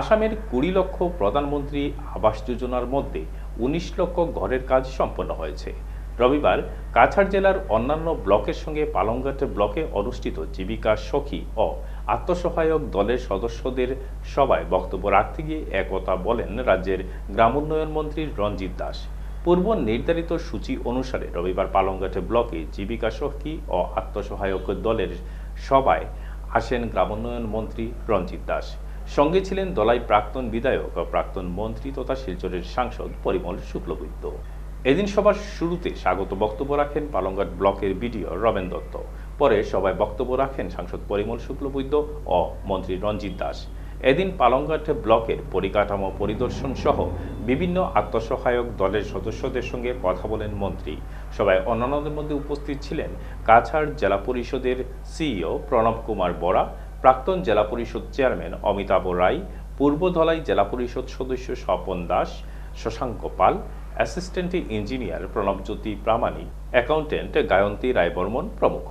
আসামের কুড়ি লক্ষ প্রধানমন্ত্রী আবাস যোজনার মধ্যে উনিশ লক্ষ ঘরের কাজ সম্পন্ন হয়েছে। রবিবার কাছাড় জেলার অন্যান্য ব্লকের সঙ্গে পালংঘাট ব্লকে অনুষ্ঠিত জীবিকা সখী ও আত্মসহায়ক দলের সদস্যদের সভায় বক্তব্য রাখতে গিয়ে একথা বলেন রাজ্যের গ্রামোন্নয়ন মন্ত্রী রঞ্জিত দাস। পূর্ব নির্ধারিত সূচি অনুসারে রবিবার পালংঘাট ব্লকে জীবিকা সখী ও আত্মসহায়ক দলের সভায় আসেন গ্রামোন্নয়ন মন্ত্রী রঞ্জিত দাস। সঙ্গে ছিলেন দলাই প্রাক্তন বিধায়ক ও প্রাক্তন মন্ত্রী তথা শিলচরের সাংসদ পরিমল শুক্লবৈদ্য। এদিন সভার শুরুতে স্বাগত বক্তব্য রাখেন পালংঘাট ব্লকের বিডিও রমেন দত্ত। পরে সভায় বক্তব্য রাখেন সাংসদ পরিমল শুক্লবৈদ্য ও মন্ত্রী রঞ্জিত দাস। এদিন পালংঘাট ব্লকের পরিকাঠামো পরিদর্শন সহ বিভিন্ন আত্মসহায়ক দলের সদস্যদের সঙ্গে কথা বলেন মন্ত্রী। সবাই অন্যান্যদের মধ্যে উপস্থিত ছিলেন কাছাড় জেলা পরিষদের সিইও প্রণব কুমার বরা প্রাক্তন জেলা পরিষদ চেয়ারম্যান অমিতাভ রায়, পূর্ব ধলাই জেলা পরিষদ সদস্য Swapan Das, Shashanka Pal, assistant engineer Pranabjyoti Pramanik accountant Gayanti Roybarman প্রমুখ।